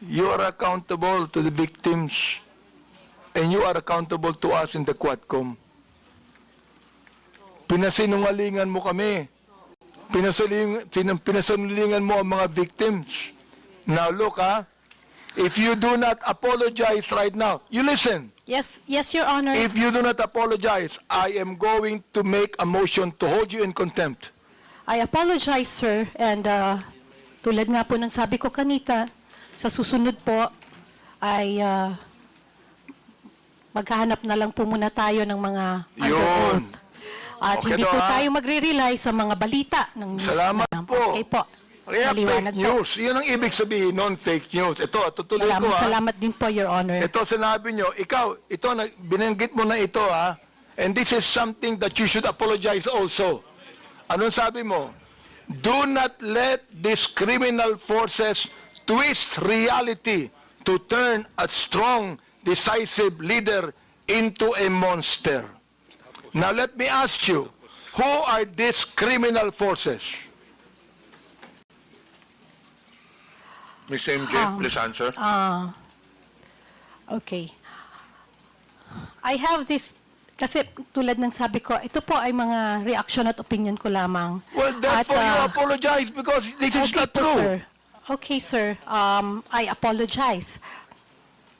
you are accountable to the victims and you are accountable to us in the Quadcom. Pinasinungalingan mo kami. Pinasaling, pin- pinasinungalingan mo ang mga victims. Now look ha, if you do not apologize right now, you listen. Yes, yes, Your Honor. If you do not apologize, I am going to make a motion to hold you in contempt. I apologize, sir. And uh, tulad nga po ng sabi ko kanita, sa susunod po ay uh, maghahanap na lang po muna tayo ng mga under Yun. oath. At Okay hindi to, po ha? tayo magre-rely sa mga balita ng news. Salamat na lang. po. Okay po. Kaya Maliwanag fake news. Yun ang ibig sabihin, non-fake news. Ito, tutuloy ko Salamat, ha. salamat din po, Your Honor. Ito sinabi nyo, ikaw, ito, na- binanggit mo na ito ha. And this is something that you should apologize also. Anong sabi mo? Do not let these criminal forces twist reality to turn a strong, decisive leader into a monster. Now let me ask you, who are these criminal forces? Ms. MJ, please answer. Ah, okay. I have this, kasi tulad ng sabi ko, ito po ay mga reaction at opinion ko lamang. Well, therefore At, you ah, apologize because this is okay not po, true. sir. Okay, sir. Um, I apologize.